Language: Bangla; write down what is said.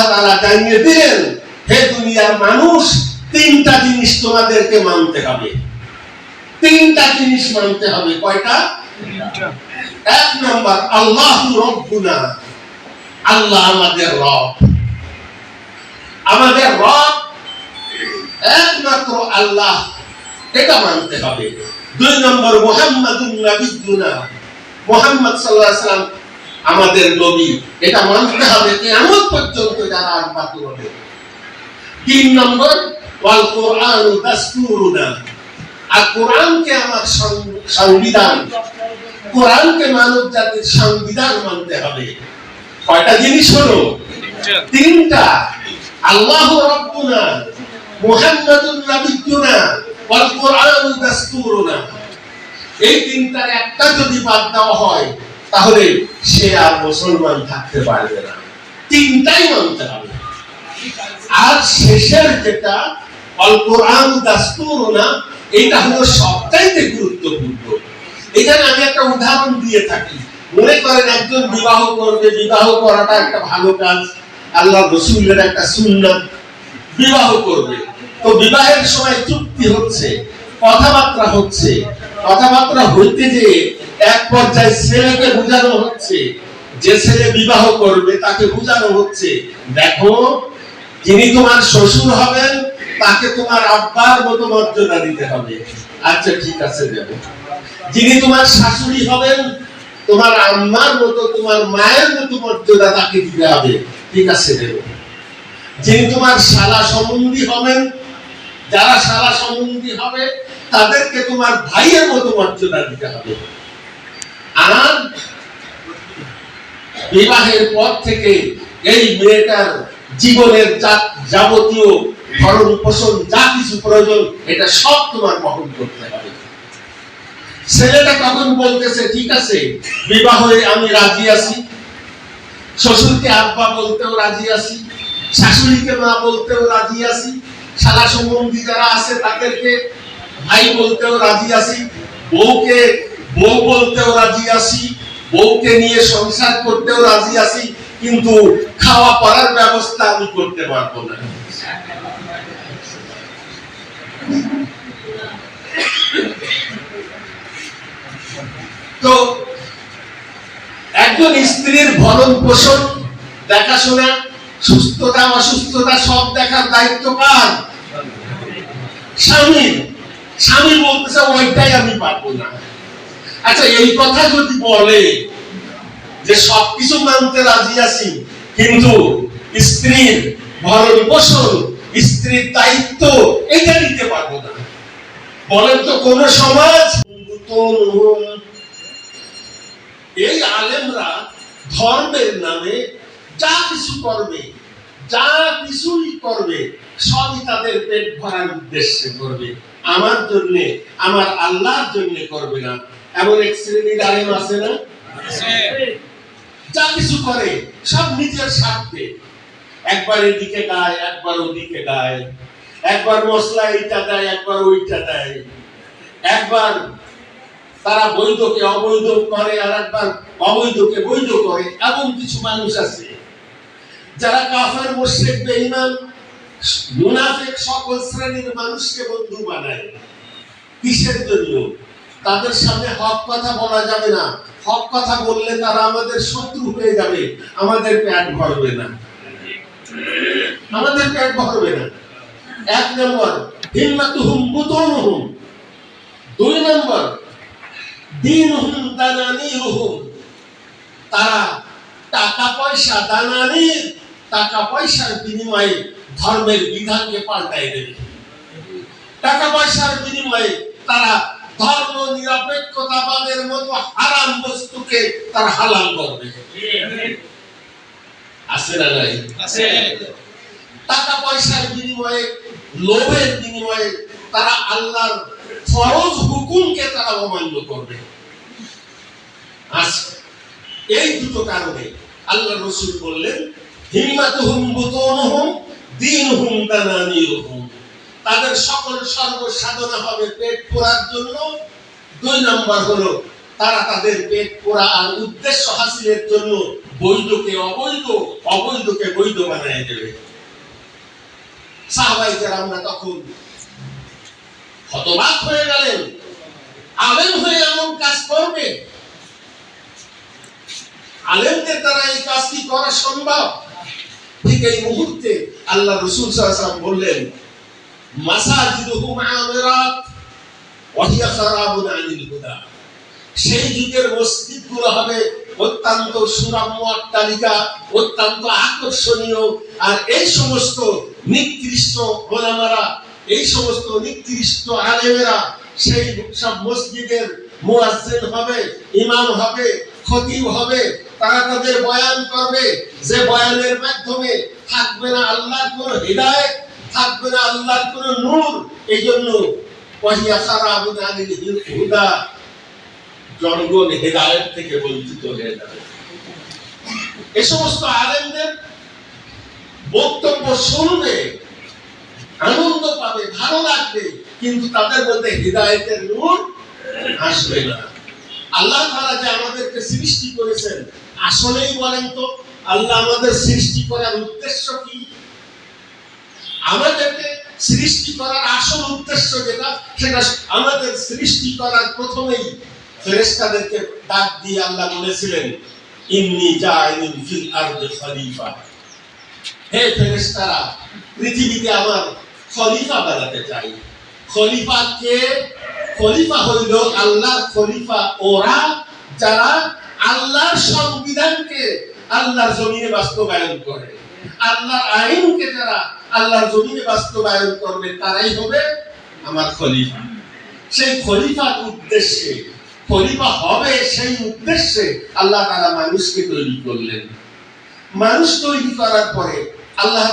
আল্লাহ দিলেন, হে দুনিয়ার মানুষ, তিনটা জিনিস তোমাদেরকে মানতে হবে। তিনটা জিনিস মানতে হবে, কয়টা? এক নম্বর, আল্লাহ রব্বুনা। আল্লাহ আমাদের রব। আমাদের রব একমাত্র আল্লাহ, এটা মানতে হবে। দুই নম্বর, মোহাম্মদুন নবিয়ুনা মোহাম্মদ আলাইহি সাল্লাম আমাদের নবী। এটা মানতে হবে কিয়ামত পর্যন্ত যারা আহ্বান করবে তিন নম্বর, ওয়াল আর কোরআনকে আমার সংবিধান, কোরআনকে মানব জাতির সংবিধান মানতে হবে। কয়টা জিনিস হলো? তিনটা। আল্লাহ রব্বুনা মুহাম্মাদুর নাবিয়ুনা ওয়াল কোরআন দাস্তুরুনা এই তিনটার একটা যদি বাদ দেওয়া হয় তাহলে সে আর মুসলমান থাকতে পারবে না। তিনটাই মানতে হবে। আর শেষের যেটা দাস্তুরুনা এটা হলো সবচাইতে গুরুত্বপূর্ণ। এখানে আমি একটা উদাহরণ দিয়ে থাকি। মনে করেন একজন বিবাহ করবে, বিবাহ করাটা একটা ভালো কাজ, আল্লাহ রসুলের একটা সুন্নাত বিবাহ করবে। তো বিবাহের সময় চুক্তি হচ্ছে, কথাবার্তা হচ্ছে কথাবার্তা হইতে যে এক পর্যায়ে ছেলেকে বোঝানো হচ্ছে, যে ছেলে বিবাহ করবে, তাকে বোঝানো হচ্ছে, দেখো, যিনি তোমার শ্বশুর হবেন, তাকে তোমার আব্বার মতো মর্যাদা দিতে হবে। আচ্ছা ঠিক আছে, দেব। যিনি তোমার শাশুড়ি হবেন, তোমার আম্মার মতো, তোমার মায়ের মতো মর্যাদা তাকে দিতে হবে। ঠিক আছে, দেব। যিনি তোমার শালা সম্বন্ধী হবেন যারা শালা সম্বন্ধী হবে, তাদেরকে তোমার ভাইয়ের মতো মর্যাদা দিতে হবে। আর বিবাহের পর থেকে এই মেয়েটার জীবনের যাবতীয় ভরণ পোষণ, যা কিছু প্রয়োজন, এটা সব তোমার বহন করতে হবে। ছেলেটা তখন বলতেছে, ঠিক আছে বিবাহে আমি রাজি আছি। শ্বশুরকে আব্বা বলতেও রাজি আছি, শাশুড়িকে মা বলতেও রাজি আছি। শালা সম্বন্ধী যারা আছে তাদেরকে ভাই বলতেও রাজি আছি, বউকে বউ বলতেও রাজি আছি, বউকে নিয়ে সংসার করতেও রাজি আছি, কিন্তু খাওয়া পড়ার ব্যবস্থা আমি করতে পারব না। তো একজন স্ত্রীর ভরণ পোষণ, দেখাশোনা সুস্থতা, অসুস্থতা সব দেখার দায়িত্ব কার? স্বামীর। স্বামী বলতেছে, ওইটাই আমি পারব না। আচ্ছা এই কথা যদি বলে যে সবকিছু মানতে রাজি আছি, কিন্তু স্ত্রীর ভরণ পোষণ, স্ত্রীর দায়িত্ব এটা নিতে পারব না। বলেন তো কোন সমাজ। এই আলেমরা ধর্মের নামে যা কিছু করবে যা কিছুই করবে সবই তাদের পেট ভরার উদ্দেশ্যে করবে। আমার জন্য আমার আল্লাহর জন্য করবে না। এমন এক শ্রেণির আলেম আছে না? যা কিছু করে সব নিজের স্বার্থে। একবার এদিকে গায় একবার ওদিকে গায় একবার মশলা এইটা দেয় একবার ওইটা দেয়। একবার তারা বৈধকে অবৈধ করে আর একবার অবৈধকে বৈধ করে এমন কিছু মানুষ আছে। যারা কাফের, মুশরিক, বেঈমান, মুনাফিক সকল শ্রেণির মানুষকে বন্ধু বানায়। কিসের জন্য? তাদের সামনে হক কথা বলা যাবে না। হক কথা বললে তারা আমাদের শত্রু হয়ে যাবে। আমাদের পেট ভরবে না। আমাদের পেট ভরবে না। এক নম্বর, হিম্মাতুহুম বুতুনুহুম। দুই নম্বর, দিনহুম দানানিরুহুম। তারা টাকা পয়সা, দানানির টাকা পয়সার বিনিময়ে ধর্মের বিধানকে পাল্টাই দেবে। টাকা পয়সার বিনিময়ে তারা ধর্ম নিরপেক্ষতাবাদের মতো হারাম বস্তুকে তারা হালাল করবে। আছে না নাই? টাকা পয়সার বিনিময়ে লোভের বিনিময়ে তারা আল্লাহর ফরজ হুকুমকে তারা অমান্য করবে। আচ্ছা এই দুটো কারণে আল্লাহ রসুল বললেন হিম্মাতুহুম, বুতুনুহুম, দীনহুম দানানিরুহুম তাদের সকল সর্বসাধনা হবে পেট পূরার জন্য। দুই নম্বর হলো, তারা তাদের পেট পোড়া আর উদ্দেশ্য হাসিলের জন্য বৈধকে অবৈধ, অবৈধকে বৈধ বানায় দেবে। সাহাবাই আমরা তখন হতবাক হয়ে গেলেন। আলেম হয়ে এমন কাজ করবে? আলেমদের দ্বারা এই কাজ কি করা সম্ভব? ঠিক এই মুহূর্তে আল্লাহ রসুল বললেন সেই যুগের মসজিদগুলো হবে অত্যন্ত সুরাম্য অট্টালিকা অত্যন্ত আকর্ষণীয়। আর এই সমস্ত নিকৃষ্ট গোলামারা এই সমস্ত নিকৃষ্ট আলেমেরা, সেই সব মসজিদের মুয়াজ্জিন হবে, ইমাম হবে খতিব হবে, তারা তাদের বয়ান করবে। যে বয়ানের মাধ্যমে থাকবে না আল্লাহর থাকবে না আল্লাহর নূর এই জন্য জনগণ হেদায়ত থেকে বঞ্চিত হয়ে যাবে। এ সমস্ত আলেমদের বক্তব্য শুনবে, আনন্দ পাবে, ভালো লাগবে, কিন্তু তাদের মধ্যে হৃদায়তের নূর আসবে না। আল্লাহ তাআলা যে আমাদেরকে সৃষ্টি করেছেন, আসলেই বলেন তো, আল্লাহ আমাদের সৃষ্টি করার উদ্দেশ্য কি? আমাদেরকে সৃষ্টি করার আসল উদ্দেশ্য যেটা, সেটা আমাদের সৃষ্টি করার প্রথমেই ফেরেশতাদেরকে ডাক দিয়ে আল্লাহ বলেছিলেন, ইন্নি জাইলুন ফিল আরদি খলিফা। হে ফেরেশতারা, পৃথিবীতে আমার খলিফা বানাতে চাই। খলিফা কে? খলিফা হইল আল্লাহর খলিফা। ওরা যারা আল্লাহর সংবিধানকে আল্লাহর জমিনে বাস্তবায়ন করে, আল্লাহর আইনকে যারা আল্লাহর জমিনে বাস্তবায়ন করবে, তারাই হবে আমার খলিফা। সেই খলিফার উদ্দেশ্যে, খলিফা হবে সেই উদ্দেশ্যে আল্লাহ তারা মানুষকে তৈরি করলেন। মানুষ তৈরি করার পরে আল্লাহ